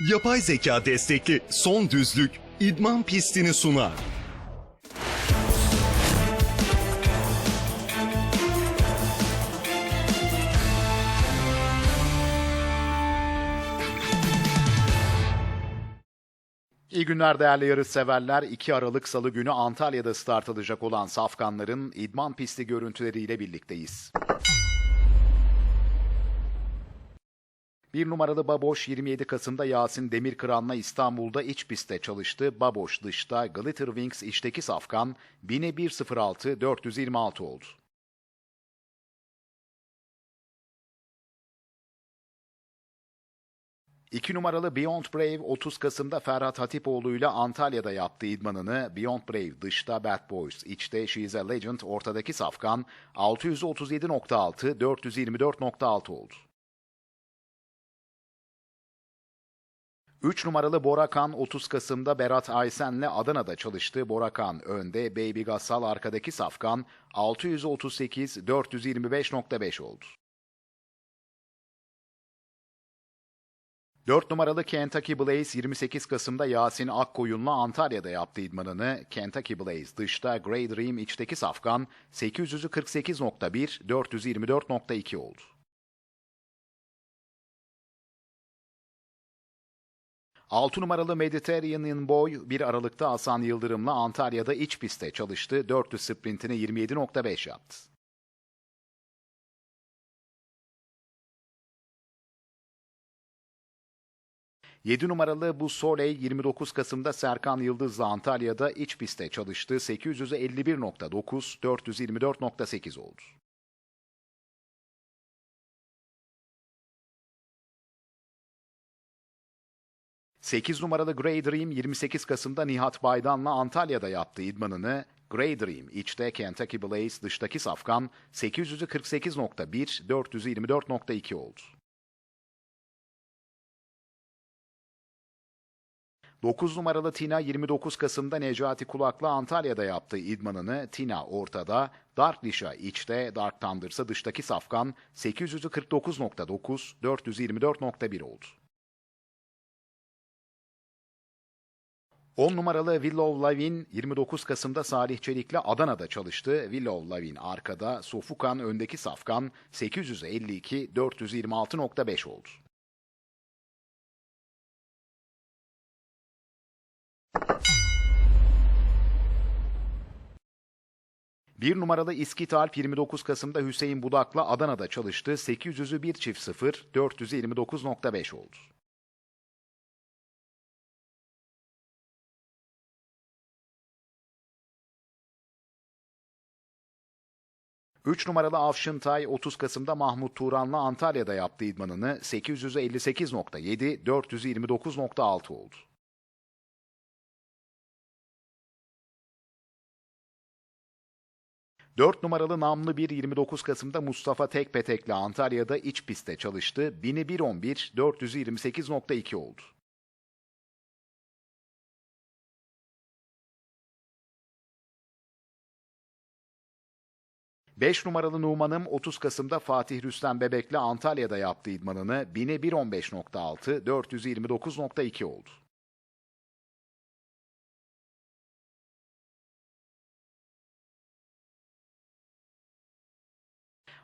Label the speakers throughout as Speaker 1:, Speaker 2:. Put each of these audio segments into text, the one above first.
Speaker 1: Yapay zeka destekli son düzlük idman pistini sunar.
Speaker 2: İyi günler değerli yarış severler. 2 Aralık Salı günü Antalya'da start alacak olan safkanların idman pisti görüntüleriyle birlikteyiz. Bir numaralı Baboş 27 Kasım'da Yasin Demirkıran'la İstanbul'da iç pistte çalıştı. Baboş dışta, Glitter Wings içteki safkan 1000'e 1.06 426 oldu. 2 numaralı Beyond Brave 30 Kasım'da Ferhat Hatipoğlu ile Antalya'da yaptığı idmanını Beyond Brave dışta Bad Boys, içte She's a Legend ortadaki safkan 637.6 424.6 oldu. 3 numaralı Borakan 30 Kasım'da Berat Aysen'le Adana'da çalıştı. Borakan önde, Baby Gassal arkadaki safkan 638 425.5 oldu. 4 numaralı Kentucky Blaze 28 Kasım'da Yasin Akkoyun'la Antalya'da yaptığı idmanını Kentucky Blaze dışta Grey Dream içteki safkan 848.1 424.2 oldu. Altı numaralı Mediterranean Boy 1 Aralık'ta Hasan Yıldırım'la Antalya'da iç pistte çalıştı. 400 sprintini 27.5 yaptı. 7 numaralı bu Soleil 29 Kasım'da Serkan Yıldız'la Antalya'da iç pistte çalıştı. 851.9, 424.8 oldu. Sekiz numaralı Grey Dream 28 Kasım'da Nihat Baydan'la Antalya'da yaptığı idmanını Grey Dream içte Kentucky Blaze dıştaki safkan 848.1 424.2 oldu. 9 numaralı Tina 29 Kasım'da Necati Kulak'la Antalya'da yaptığı idmanını Tina ortada, Dark Lisha içte, Dark Thunders'a dıştaki safkan 849.9, 424.1 oldu. 10 numaralı Willow Lavin 29 Kasım'da Salih Çelik'le Adana'da çalıştı. Willow Lavin arkada, Sofukan öndeki safkan 852 426.5 oldu. Bir numaralı İskit Alp 29 Kasım'da Hüseyin Budak'la Adana'da çalıştı. 800'ü 1 çift 0, 429.5 oldu. Üç numaralı Avşıntay 30 Kasım'da Mahmut Turan'la Antalya'da yaptığı idmanını 858.7, 429.6 oldu. 4 numaralı namlı bir 29 Kasım'da Mustafa Tekpetek'le Antalya'da iç pistte çalıştı. 1000'i 1.11, 428.2 oldu. Beş numaralı Numan'ım 30 Kasım'da Fatih Rüstem Bebek'le Antalya'da yaptığı idmanını 1000'e 1.15.6, 429.2 oldu.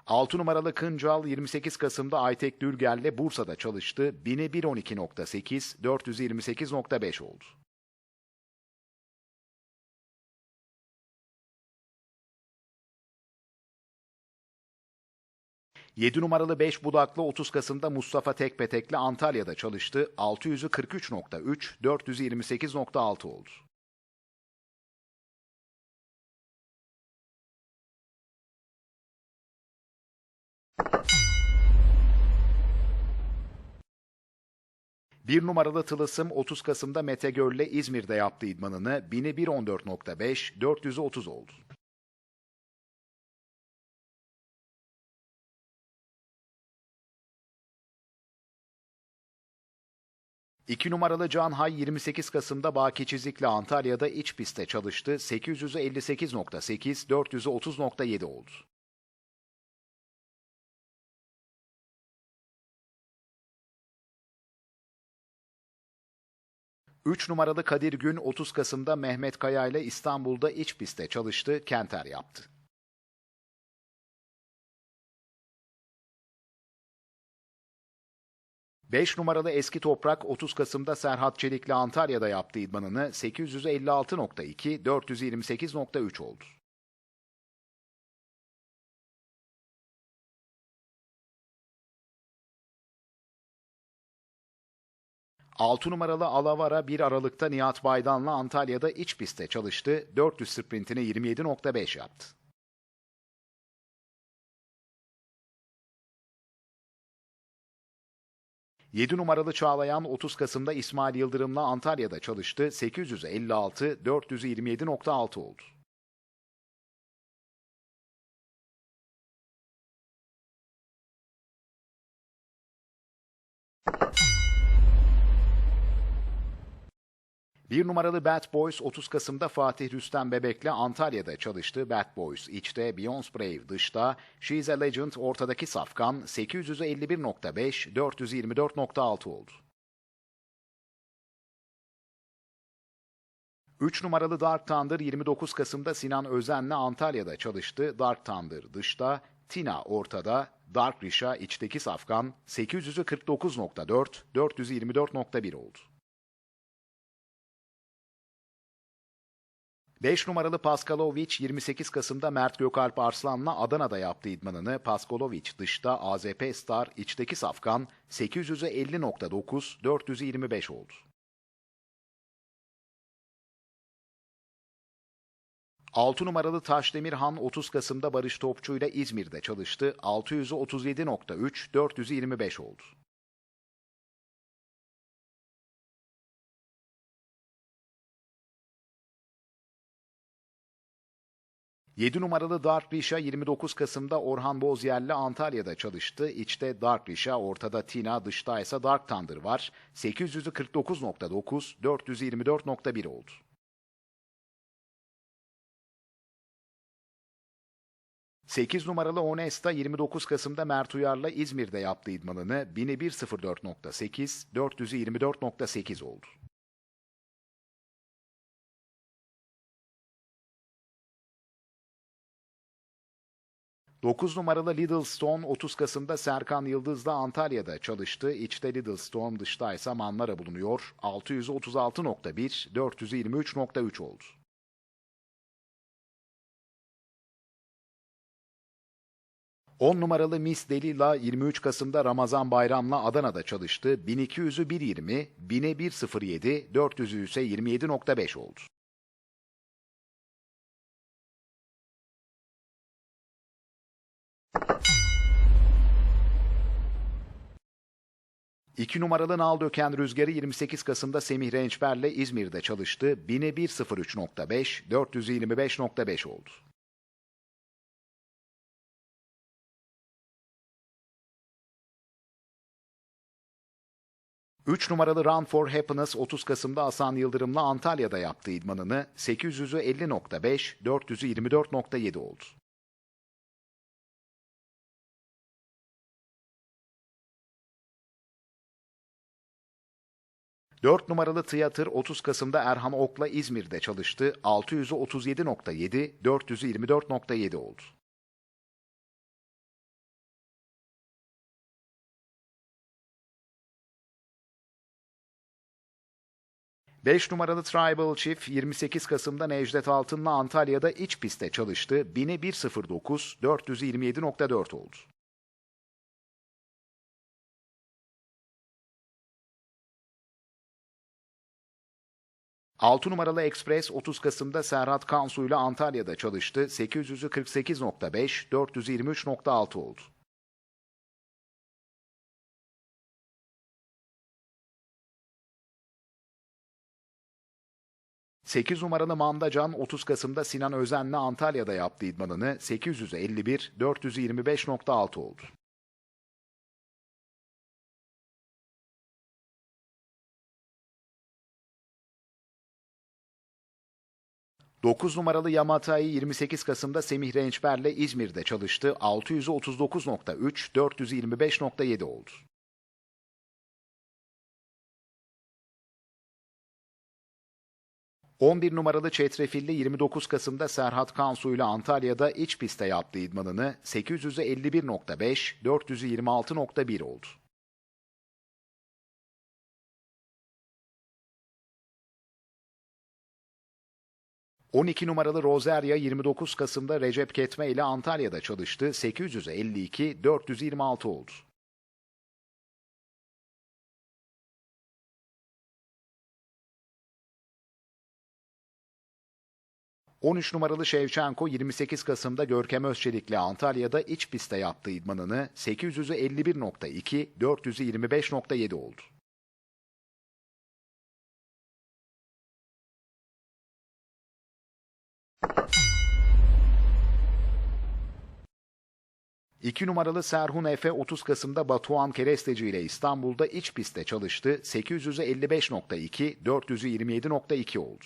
Speaker 2: 6 numaralı Kıncal 28 Kasım'da Aytek Dülger'le Bursa'da çalıştı. 1000'e 112.8, 428.5 oldu. Yedi numaralı 5 budaklı 30 Kasım'da Mustafa Tekpetek'le Antalya'da çalıştı. 600'ü 43.3, 428.6 oldu. 1 numaralı Tılısım 30 Kasım'da Mete Gör'le İzmir'de yaptığı idmanını 1000'e 1.14.5, 430 oldu. İki numaralı Canhay 28 Kasım'da Baki Çizik'le Antalya'da iç pistte çalıştı. 858.8, 430.7 oldu. 3 numaralı Kadir Gün 30 Kasım'da Mehmet Kaya ile İstanbul'da iç pistte çalıştı, Kenter yaptı. Beş numaralı Eski Toprak 30 Kasım'da Serhat Çelik'le Antalya'da yaptığı idmanını 856.2, 428.3 oldu. 6 numaralı Alavara 1 Aralık'ta Nihat Baydan'la Antalya'da iç pistte çalıştı. 400 sprintini 27.5 yaptı. Yedi numaralı Çağlayan 30 Kasım'da İsmail Yıldırım'la Antalya'da çalıştı. 856, 427.6 oldu. 1 numaralı Bad Boys 30 Kasım'da Fatih Rüstem Bebek'le Antalya'da çalıştı. Bad Boys içte, Beyoncé Brave dışta, She's a Legend ortadaki safkan 851.5, 424.6 oldu. 3 numaralı Dark Thunder 29 Kasım'da Sinan Özen'le Antalya'da çalıştı. Dark Thunder dışta, Tina ortada, Dark Risha içteki safkan 849.4, 424.1 oldu. 5 numaralı Paskalovic 28 Kasım'da Mert Gökalp Arslan'la Adana'da yaptığı idmanını Paskalovic dışta AZP Star içteki safkan 850.9 425 oldu. Altı numaralı Taşdemirhan 30 Kasım'da Barış Topçu ile İzmir'de çalıştı. 637.3 425 oldu. 7 numaralı Dark Risha 29 Kasım'da Orhan Bozyer'le Antalya'da çalıştı. İçte Dark Risha, ortada Tina, dışta ise Dark Thunder var. 849.9, 424.1 oldu. Sekiz numaralı Onesta 29 Kasım'da Mert Uyar'la İzmir'de yaptığı idmanını 1104.8, 424.8 oldu. 9 numaralı Littlestone 30 Kasım'da Serkan Yıldız'la Antalya'da çalıştı. İçte Littlestone dışta ise Manlara bulunuyor. 636.1, 423.3 oldu. On numaralı Miss Delila 23 Kasım'da Ramazan Bayram'la Adana'da çalıştı. 1200'ü 1.20, 1000'e 1.07, 400'ü ise 27.5 oldu. 2 numaralı nal döken rüzgarı 28 Kasım'da Semih Rençber'le İzmir'de çalıştı. 1000'e 1.03.5, 425.5 oldu. Üç numaralı Run for Happiness 30 Kasım'da Hasan Yıldırım'la Antalya'da yaptığı idmanını 800'ü 50.5, 424.7 oldu. 4 numaralı tiyatır 30 Kasım'da Erhan Ok'la İzmir'de çalıştı. 600'ü 37.7, 424.7 oldu. Beş numaralı Tribal Chief 28 Kasım'da Necdet Altın'la Antalya'da iç pistte çalıştı. 1000'e 1.09, 427.4 oldu. 6 numaralı Express 30 Kasım'da Serhat Kansu ile Antalya'da çalıştı. 800'ü 48.5, 423.6 oldu. Sekiz numaralı Mandacan 30 Kasım'da Sinan Özen'le Antalya'da yaptığı idmanını 851, 425.6 oldu. 9 numaralı Yamata'yı 28 Kasım'da Semih Rençber'le İzmir'de çalıştı. 639.3, 425.7 oldu. 11 numaralı Çetrefilli 29 Kasım'da Serhat Kansu ile Antalya'da iç pistte yaptığı idmanını 800'e 51.5, 426.1 oldu. ...12 numaralı Rosaria 29 Kasım'da Recep Ketme ile Antalya'da çalıştı. 800'e 52, 426 oldu. 13 numaralı Şevçenko 28 Kasım'da Görkem Özçelik'le Antalya'da iç pistte yaptığı idmanını 800'ü 51.2, 400'ü 25.7 oldu. İki numaralı Serhun Efe 30 Kasım'da Batuhan Keresteci ile İstanbul'da iç pistte çalıştı. 800'ü 55.2, 400'ü 27.2 oldu.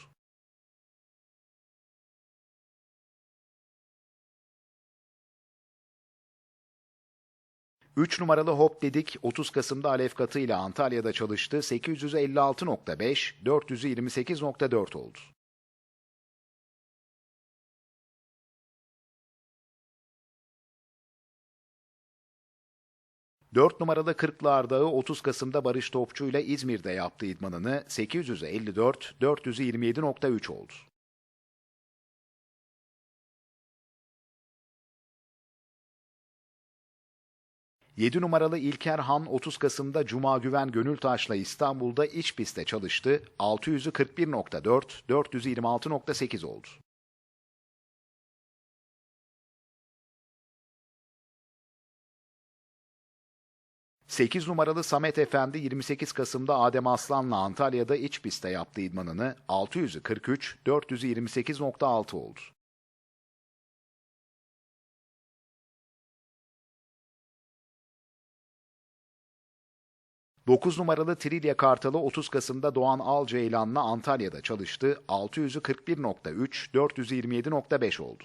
Speaker 2: 3 numaralı Hop Dedik 30 Kasım'da Alef Katı ile Antalya'da çalıştı. 856.5, 428.4 oldu. Dört numaralı Kırklar Dağı 30 Kasım'da Barış Topçu ile İzmir'de yaptığı idmanını 800'e 54, 427.3 oldu. 7 numaralı İlker Han 30 Kasım'da Cuma Güven Gönültaş'la İstanbul'da iç pistte çalıştı. 600'ü 41.4, 426.8 oldu. Sekiz numaralı Samet Efendi 28 Kasım'da Adem Aslan'la Antalya'da iç pistte yaptığı idmanını 600'ü 43, 428.6 oldu. 9 numaralı Trilya Kartalı 30 Kasım'da Doğan Alceylan'la Antalya'da çalıştı. 600'ü 41.3, 427.5 oldu.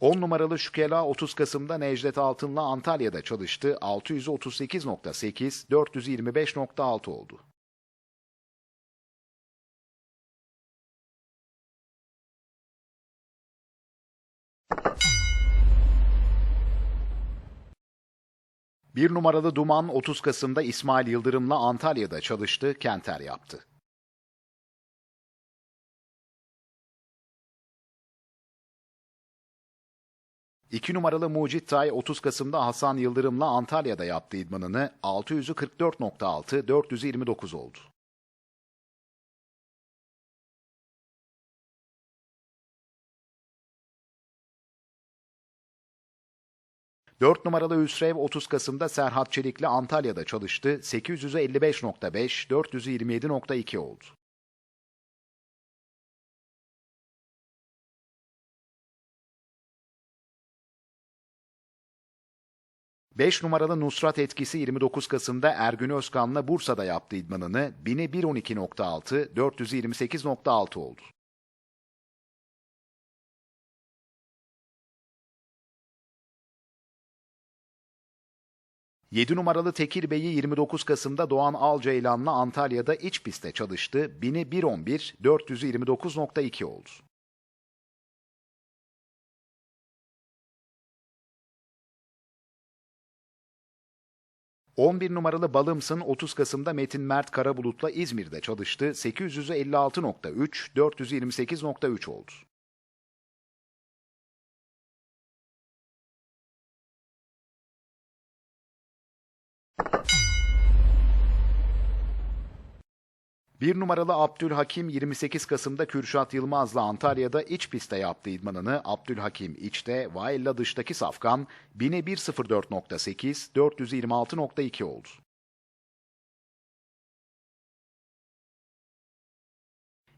Speaker 2: On numaralı Şükela 30 Kasım'da Necdet Altın'la Antalya'da çalıştı. 638.8, 425.6 oldu. 1 numaralı Duman 30 Kasım'da İsmail Yıldırım'la Antalya'da çalıştı, Kenter yaptı. İki numaralı Mucit Tay 30 Kasım'da Hasan Yıldırım'la Antalya'da yaptığı idmanını 600'ü 44.6, 429 oldu. 4 numaralı Hüsrev 30 Kasım'da Serhat Çelik'le Antalya'da çalıştı. 800'ü 55.5, 427.2 oldu. Beş numaralı Nusrat etkisi 29 Kasım'da Ergün Özkan'la Bursa'da yaptığı idmanını 1000'e 112.6, 428.6 oldu. 7 numaralı Tekir Bey'i 29 Kasım'da Doğan Alceylan'la Antalya'da iç pistte çalıştı. 1000'i 1.11, 429.2 oldu. ...11 numaralı Balımsın 30 Kasım'da Metin Mert Karabulut'la İzmir'de çalıştı. 800'ü 56.3, 428.3 oldu. 1 numaralı Abdülhakim 28 Kasım'da Kürşat Yılmaz'la Antalya'da iç pistte yaptığı idmanını Abdülhakim içte, Vailla dıştaki safkan 1000'e 1.04.8, 426.2 oldu.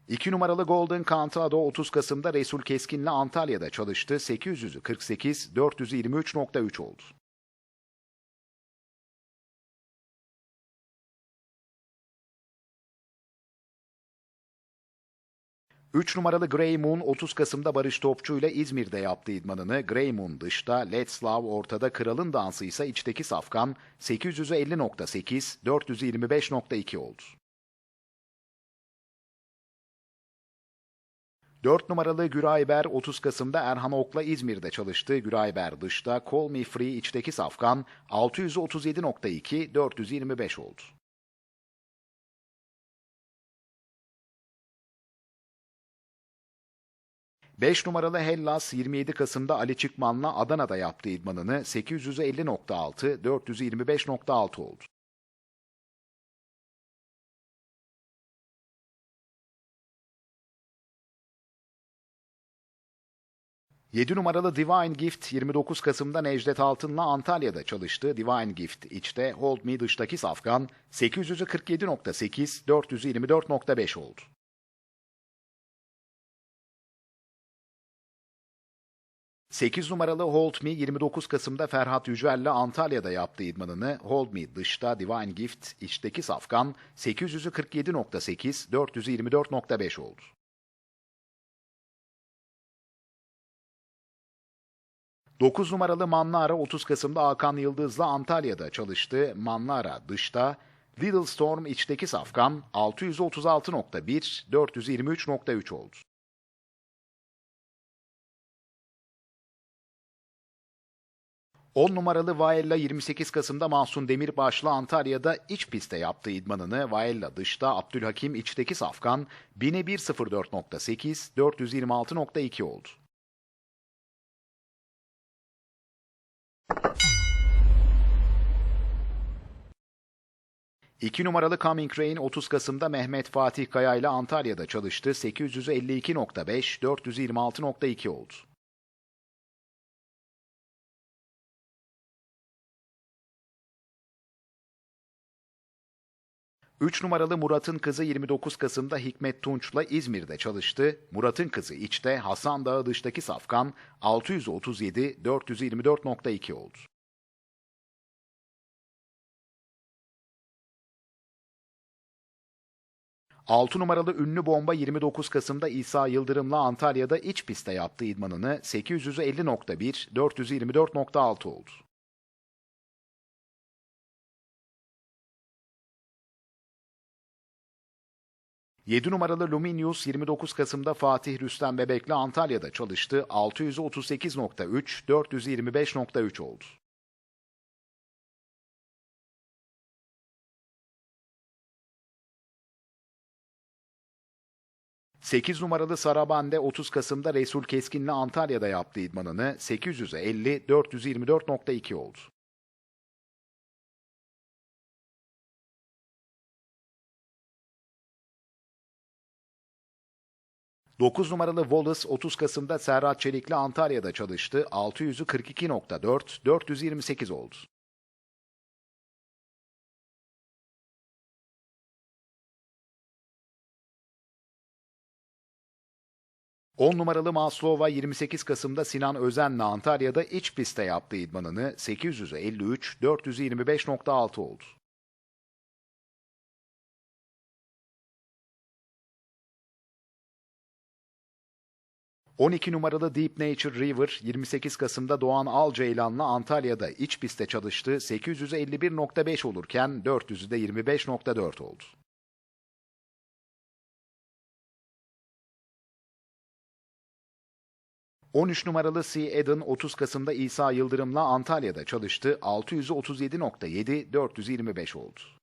Speaker 2: İki numaralı Golden Cantado 30 Kasım'da Resul Keskin'le Antalya'da çalıştı. 800'ü 48, 423.3 oldu. 3 numaralı Grey Moon 30 Kasım'da Barış Topçu ile İzmir'de yaptığı idmanını Grey Moon dışta, Let's Love ortada Kralın Dansı ise içteki safkan 850.8, 425.2 oldu. 4 numaralı Gürayber 30 Kasım'da Erhan Ok'la İzmir'de çalıştı. Gürayber dışta, Call Me Free içteki safkan 637.2, 425 oldu. 5 numaralı Hellas 27 Kasım'da Ali Çıkman'la Adana'da yaptığı idmanını 850.6, 425.6 oldu. Yedi numaralı Divine Gift 29 Kasım'da Necdet Altın'la Antalya'da çalıştı. Divine Gift içte, Hold Me dıştaki safkan 847.8, 424.5 oldu. 8 numaralı Hold Me 29 Kasım'da Ferhat Yücel'le Antalya'da yaptığı idmanını Hold Me dışta Divine Gift içteki safkan 847.8 424.5 oldu. Dokuz numaralı Manlara 30 Kasım'da Hakan Yıldız'la Antalya'da çalıştı. Manlara dışta, Little Storm içteki safkan 636.1 423.3 oldu. 10 numaralı Vaella 28 Kasım'da Mahsun Demirbaş'la Antalya'da iç pistte yaptığı idmanını Vaella dışta Abdülhakim içteki safkan 1000'e 1.04.8 426.2 oldu. İki numaralı Coming Rain 30 Kasım'da Mehmet Fatih Kaya ile Antalya'da çalıştı. 852.5 426.2 oldu. 3 numaralı Murat'ın kızı 29 Kasım'da Hikmet Tunç'la İzmir'de çalıştı. Murat'ın kızı içte, Hasan Dağı dıştaki safkan 637 424.2 oldu. Altı numaralı ünlü bomba 29 Kasım'da İsa Yıldırım'la Antalya'da iç pistte yaptığı idmanını 850.1, 424.6 oldu. 7 numaralı Luminius 29 Kasım'da Fatih Rüstem Bebek'le Antalya'da çalıştı. 638.3, 425.3 oldu. Sekiz numaralı Sarabande 30 Kasım'da Resul Keskin'le Antalya'da yaptığı idmanını 850 424.2 oldu. 9 numaralı Wallace 30 Kasım'da Serhat Çelik'le Antalya'da çalıştı. 600'ü 42.4, 428 oldu. On numaralı Maslova 28 Kasım'da Sinan Özen'le Antalya'da iç pistte yaptığı idmanını 853, 425.6 oldu. 12 numaralı Deep Nature River 28 Kasım'da Doğan Alceylan'la Antalya'da iç pistte çalıştı. 851.5 olurken 400'ü de 25.4 oldu. ...13 numaralı C. Eden 30 Kasım'da İsa Yıldırım'la Antalya'da çalıştı. 637.7, 425 oldu.